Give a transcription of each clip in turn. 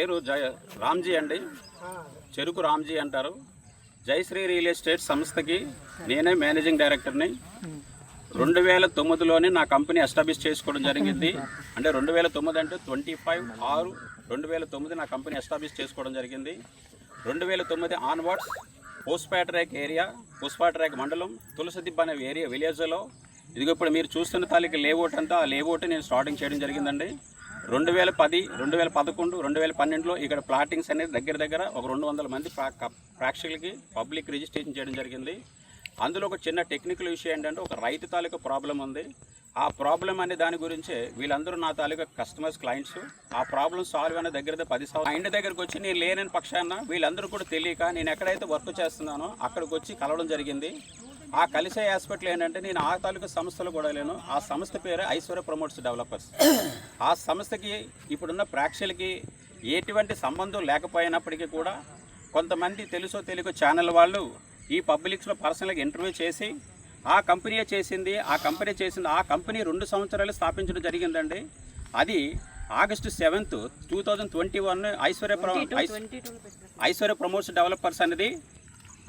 పేరు జయ రామ్జీ అండి. చెరుకు రామ్జీ అంటారు. జయశ్రీ రియల్ ఎస్టేట్ సంస్థకి నేనే మేనేజింగ్ డైరెక్టర్ని. రెండు వేల తొమ్మిదిలోనే నా కంపెనీ ఎస్టాబ్లిష్ చేసుకోవడం జరిగింది. అంటే రెండు వేల తొమ్మిది అంటే ట్వంటీ ఫైవ్ ఆరు రెండు వేల తొమ్మిది నా కంపెనీ ఎస్టాబ్లిష్ చేసుకోవడం జరిగింది. రెండు వేల తొమ్మిది ఆన్వర్డ్స్ పోస్పాట్రాక్ ఏరియా పోస్పాట్రాక్ మండలం తులసిదిబ్బ అనే ఏరియా విలేజ్లో. ఇదిగో ఇప్పుడు మీరు చూస్తున్న తాలూకు లేఅవుట్ అంతా ఆ లేఅవుట్ నేను స్టార్టింగ్ చేయడం జరిగిందండి. రెండు వేల పది రెండు వేల పదకొండు రెండు వేల పన్నెండులో ఇక్కడ ప్లాటింగ్స్ అనేది దగ్గర దగ్గర ఒక రెండు వందల మంది ప్రా- ప్రేక్షకులకి పబ్లిక్ రిజిస్ట్రేషన్ చేయడం జరిగింది. అందులో ఒక చిన్న టెక్నికల్ విషయం ఏంటంటే ఒక రైతు తాలూకా ప్రాబ్లం ఉంది. ఆ ప్రాబ్లం అనే దాని గురించే వీళ్ళందరూ నా తాలూకా కస్టమర్స్ క్లయింట్స్. ఆ ప్రాబ్లం సాల్వ్ అనే దగ్గర దగ్గర పది సంవత్సరాలు. ఇంటి దగ్గరకు వచ్చి నేను లేనని పక్షాన వీళ్ళందరూ కూడా తెలియక నేను ఎక్కడైతే వర్క్ చేస్తున్నానో అక్కడికి వచ్చి కలవడం జరిగింది. ఆ కలిసే హాస్పిటల్ ఏంటంటే నేను ఆ తాలూకా సంస్థలు కూడా లేను. ఆ సంస్థ పేరు ఐశ్వర్య ప్రమోట్స్ డెవలపర్స్. ఆ సంస్థకి ఇప్పుడున్న ప్రేక్షకులకి ఎటువంటి సంబంధం లేకపోయినప్పటికీ కూడా కొంతమంది తెలుసో తెలియకో ఛానల్ వాళ్ళు ఈ పబ్లిక్స్లో పర్సనల్గా ఇంటర్వ్యూ చేసి ఆ కంపెనీ చేసింది ఆ కంపెనీ చేసింది ఆ కంపెనీ రెండు సంవత్సరాలు స్థాపించడం జరిగిందండి. అది August seventh two thousand twenty one Aishwarya pro ice- Aishwarya promoters developers అనేది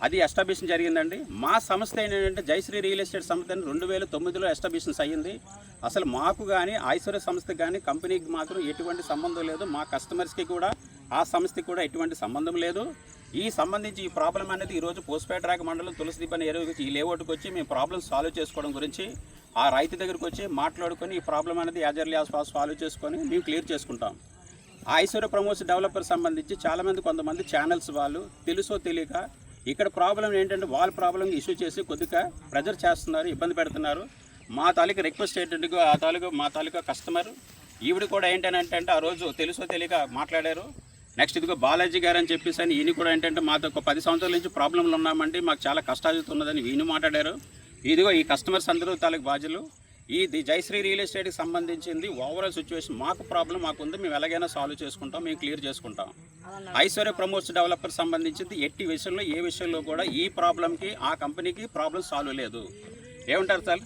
అది ఎస్టాబ్లిషన్ జరిగిందండి. మా సంస్థ ఏంటంటే జయశ్రీ రియల్ ఎస్టేట్ సంస్థ అని రెండు వేల తొమ్మిదిలో ఎస్టాబ్లిషన్స్ అయ్యింది. అసలు మాకు కానీ ఐశ్వర్య సంస్థకి కానీ కంపెనీకి మాత్రం ఎటువంటి సంబంధం లేదు. మా కస్టమర్స్కి కూడా ఆ సంస్థకి కూడా ఎటువంటి సంబంధం లేదు. ఈ సంబంధించి ఈ ప్రాబ్లం అనేది ఈరోజు పోస్ట్పేట రాక మండలం తులసిదీపని ఎరువు ఈ లేఅవుట్కి వచ్చి మేము ప్రాబ్లమ్ సాల్వ్ చేసుకోవడం గురించి ఆ రైతు దగ్గరికి వచ్చి మాట్లాడుకొని ఈ ప్రాబ్లం అనేది యాజర్లీ సాల్వ్ చేసుకొని మేము క్లియర్ చేసుకుంటాం. ఐశ్వర్య ప్రమోషన్ డెవలపర్ సంబంధించి చాలామంది కొంతమంది ఛానల్స్ వాళ్ళు తెలుసో తెలియక ఇక్కడ ప్రాబ్లం ఏంటంటే వాళ్ళ ప్రాబ్లం ఇష్యూ చేసి కొద్దిగా ప్రెజర్ చేస్తున్నారు ఇబ్బంది పెడుతున్నారు. మా తాలూకా రిక్వెస్ట్ ఏంటంటే ఆ తాలూకా మా తాలూకా కస్టమర్ ఈవిడ కూడా ఏంటంటే ఆ రోజు తెలుసో తెలియక మాట్లాడారు. నెక్స్ట్ ఇదిగో బాలాజీ గారు అని చెప్పేసి అని ఈయన కూడా ఏంటంటే మాతో ఒక పది సంవత్సరాల నుంచి ప్రాబ్లంలు ఉన్నామండి మాకు చాలా కష్టాలుతున్నదని ఈయన మాట్లాడారు. ఇదిగో ఈ కస్టమర్స్ అందరూ తాలూకు బాధ్యులు. ఈ ది జయశ్రీ రియల్ ఎస్టేట్కి సంబంధించింది ఓవరాల్ సిచ్యువేషన్. మాకు ప్రాబ్లం మాకు ఉంది మేము ఎలాగైనా సాల్వ్ చేసుకుంటాం మేము క్లియర్ చేసుకుంటాం. ఐశ్వర్య ప్రమోట్స్ డెవలపర్ సంబంధించింది ఎట్టి విషయంలో ఏ విషయంలో కూడా ఈ ప్రాబ్లంకి ఆ కంపెనీకి ప్రాబ్లం సాల్వ్ లేదు. ఏమంటారు సార్?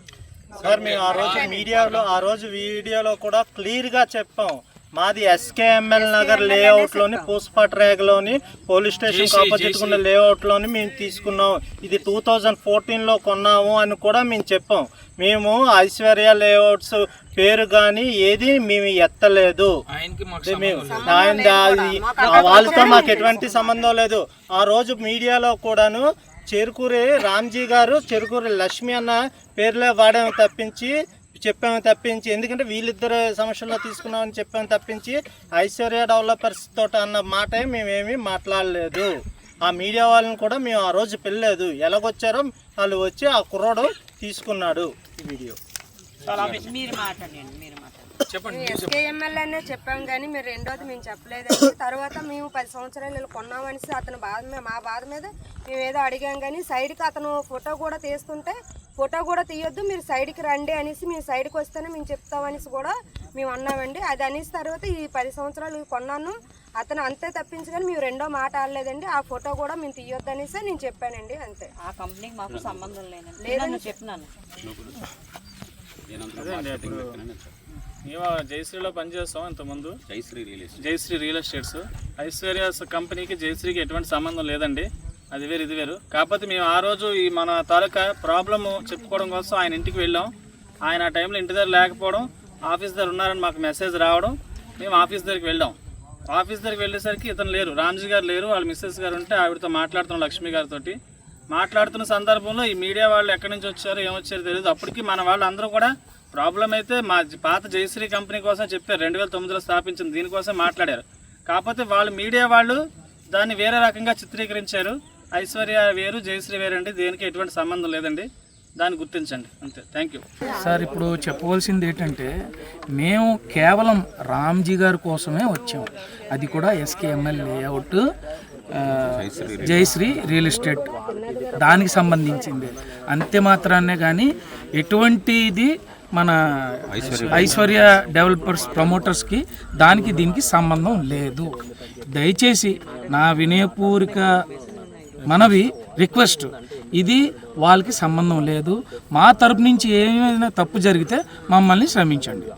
సార్ మేము ఆ రోజు మీడియాలో ఆ రోజు వీడియోలో కూడా క్లియర్గా చెప్పాం. మాది ఎస్కేఎంఎల్ నగర్ లేఅవుట్లోని పూస్పాట్ రేగ్లోని పోలీస్ స్టేషన్ ఆపోజిట్ ఉన్న లేఅవుట్లోని మేము తీసుకున్నాం. ఇది టూ థౌజండ్ ఫోర్టీన్లో కొన్నాము అని కూడా మేము చెప్పాం. మేము ఐశ్వర్య లేఅవుట్స్ పేరు కానీ ఏది మేము ఎత్తలేదు. ఆయన వాళ్ళతో మాకు ఎటువంటి సంబంధం లేదు. ఆ రోజు మీడియాలో కూడాను చెరుకూరి రామ్జీ గారు చెరుకూరి లక్ష్మి అన్న పేర్లే వాడాము తప్పించి చెప్పాము తప్పించి ఎందుకంటే వీళ్ళిద్దరు సమస్యల్లో తీసుకున్నామని చెప్పాము తప్పించి ఐశ్వర్య డెవలపర్స్ తోట అన్న మాటే మేమేమీ మాట్లాడలేదు. ఆ మీడియా వాళ్ళని కూడా మేము ఆ రోజు పెళ్ళలేదు ఎలాగొచ్చారో వాళ్ళు వచ్చి ఆ కుర్రోడు తీసుకున్నాడు ఈ వీడియో మీరు మాట్లాడండి మీరు మాట్లాడండి. ఎస్కేఎంఎల్ అనే చెప్పాం కానీ మీరు రెండోది మేము చెప్పలేదండి. తర్వాత మేము పది సంవత్సరాలు కొన్నామనేసి అతని బాధ మా బాధ మీద మేము ఏదో అడిగాం కానీ సైడ్కి అతను ఫోటో కూడా తీస్తుంటే ఫోటో కూడా తీయొద్దు మీరు సైడ్కి రండి అనేసి మేము సైడ్కి వస్తేనే మేము చెప్తామనేసి కూడా మేము అన్నామండి. అది అనేసి తర్వాత ఈ పది సంవత్సరాలు కొన్నాను. అతను అంతే తప్పించి కానీ మేము రెండో మాట ఆడలేదండి. ఆ ఫోటో కూడా మేము తీయొద్దు అనేసి నేను చెప్పానండి అంతే. ఆ కంపెనీకి మాకు సంబంధం లేదండి. నేను చెప్పినాను. మేము జయశ్రీలో పనిచేస్తాం ఇంతకుముందు. Jayashree real estate. Jayashree real estates. Aishwarya కంపెనీకి జయశ్రీకి ఎటువంటి సంబంధం లేదండి. అది వేరు ఇది వేరు. కాకపోతే మేము ఆ రోజు ఈ మన తాలూకా ప్రాబ్లము చెప్పుకోవడం కోసం ఆయన ఇంటికి వెళ్ళాం. ఆయన ఆ టైంలో ఇంటి దగ్గర లేకపోవడం ఆఫీస్ దగ్గర ఉన్నారని మాకు మెసేజ్ రావడం మేము ఆఫీస్ దగ్గరికి వెళ్ళాం. ఆఫీస్ దగ్గరికి వెళ్ళేసరికి ఇతను లేరు. రామ్జీ గారు లేరు వాళ్ళ మిస్సెస్ గారు ఉంటే ఆవిడతో మాట్లాడుతున్నాం లక్ష్మి గారితో మాట్లాడుతున్న సందర్భంలో ఈ మీడియా వాళ్ళు ఎక్కడి నుంచి వచ్చారో ఏమొచ్చారో తెలియదు. అప్పటికి మన వాళ్ళు అందరూ కూడా ప్రాబ్లం అయితే మా పాత జయశ్రీ కంపెనీ కోసం చెప్పారు. రెండు వేల తొమ్మిదిలో స్థాపించింది దీనికోసం మాట్లాడారు. కాకపోతే వాళ్ళు మీడియా వాళ్ళు దాన్ని వేరే రకంగా చిత్రీకరించారు. ఐశ్వర్య వేరు జయశ్రీ వేరు అండి. దేనికి ఎటువంటి సంబంధం లేదండి. దాన్ని గుర్తించండి. అంతే. థ్యాంక్ యూ సార్ ఇప్పుడు చెప్పవలసింది ఏంటంటే మేము కేవలం రామ్జీ గారి కోసమే వచ్చాము అది కూడా SKML layout Jayashree real estate దానికి సంబంధించింది. అంతే మాత్రాన్నే కానీ ఎటువంటిది మన ఐశ్వర్య డెవలపర్స్ ప్రమోటర్స్కి దానికి దీనికి సంబంధం లేదు. దయచేసి నా వినయపూరిక మనవి రిక్వెస్ట్. ఇది వాళ్ళకి సంబంధం లేదు. మా తరపు నుంచి ఏమైనా తప్పు జరిగితే మమ్మల్ని శ్రమించండి.